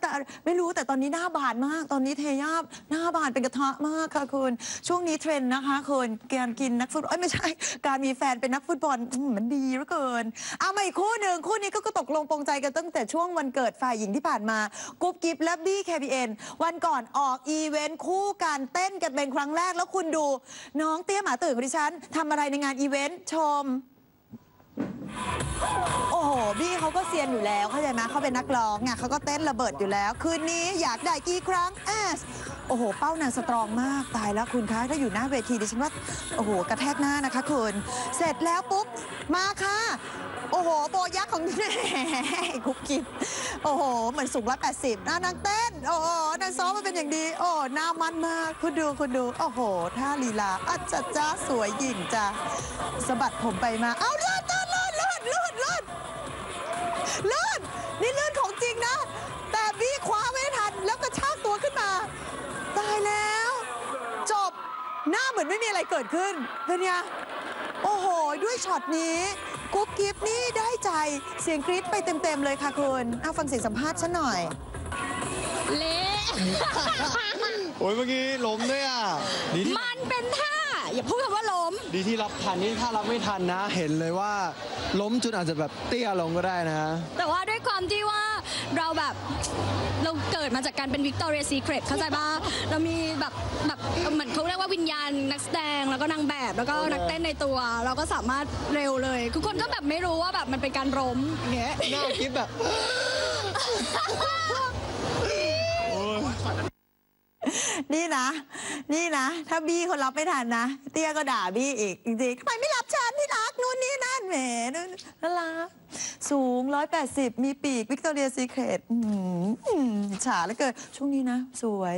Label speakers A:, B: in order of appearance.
A: แต่ไม่รู้แต่ตอนนี้หน้าบานมาก ตอนนี้เทย่าหน้าบานเป็นกระทะมากค่ะคุณ ช่วงนี้เทรนด์นะคะคุณการกินนักฟุตบอลไม่ใช่ การมีแฟนเป็นนักฟุตบอลมันดีเหลือเกินเอามาอีกคู่หนึ่งคู่นี้ก็ตกลงปรงใจกันตั้งแต่ช่วงวันเกิดฝ่ายหญิงที่ผ่านมากุ๊บกิ๊บและบี้ KPN วันก่อนออกอีเวนต์คู่การเต้นกันเป็นครั้งแรกแล้วคุณดู น้องเตี้ยหมาตื่นของดิฉันทำอะไรในงานอีเวนต์ชม โอ้โหบี้ เขาก็เซียนอยู่แล้วเข้าใจไหมเขาเป็นนักร้องไงเขาก็เต้นระเบิดอยู่แล้ว คืนนี้อยากได้กี่ครั้งแอสโอ้โห เป้านางสตรองมากตายแล้วคุณคะถ้าอยู่หน้าเวทีดิฉันว่าโอ้โหกระแทกหน้านะคะคุณเสร็จแล้วปุ๊บมาค่ะ โอ้โห โบยักษ์ของแหมคุกกิ๊บโอ้โห เหมือนสูงร้อยแปดสิบนางเต้น โอ้โหนางซ้อมมาเป็นอย่างดี โอ้หน้ามันมากคุณดูคุณดู โอ้โหท่าลีลาอัจฉจ้าสวยหยิ่งจ้าสะบัดผมไปมา เอาเลือดเลือดเลือดเลือดเลือด ลือดลื่นนี่ลื่นของจริงนะ แต่บี้คว้าไม่ทัน แล้วก็ชากตัวขึ้นมา ตายแล้ว จบหน้าเหมือนไม่มีอะไรเกิดขึ้นเป็นไงโอ้โห ด้วยช็อตนี้กุ๊บกิ๊บนี่ได้ใจเสียงกรี๊ดไปเต็ม ๆ เลยค่ะคุณเอาฟังเสียงสัมภาษณ์ฉันหน่อย
B: เละ
C: โอ้ยเมื่อกี้ล้มด้วยอะดีที่
B: มันเป็นท่า อย่าพูดคำว่าล้ม
C: ดีที่รับทันนี่ถ้ารับไม่ทันนะ เห็นเลยว่าล้มจนอาจจะแบบเตี้ยลงก็ได้นะ
B: แต่ว่าด้วยความที่ว่าเราแบบเราเกิดมาจากการเป็นวิกตอเรียซีเครตเข้าใจปะเรามีแบบแบบเหมือนเขาเรียกว่าวิญญาณนักแสดงแล้วก็นางแบบแล้วก็
C: เออ
B: นักเต้นในตัว เราก็สามารถเร็วเลยทุกคนก็แบบไม่รู้ว่าแบบมันเป็นการล้มอย่างเงี้ย
C: หน้ากิ๊บแบบ
A: นี่นะ นี่นะ ถ้าบี้คนรับไม่ทันนะ เตี้ยก็ด่าบี้อีกจริงๆทำไมไม่รับฉันที่รักนู่นนี่นั่นแหมนู่นน่ารักสูง 180 มีปีกวิกตอเรียซีเครตฉาแล้วเกินช่วงนี้นะ สวย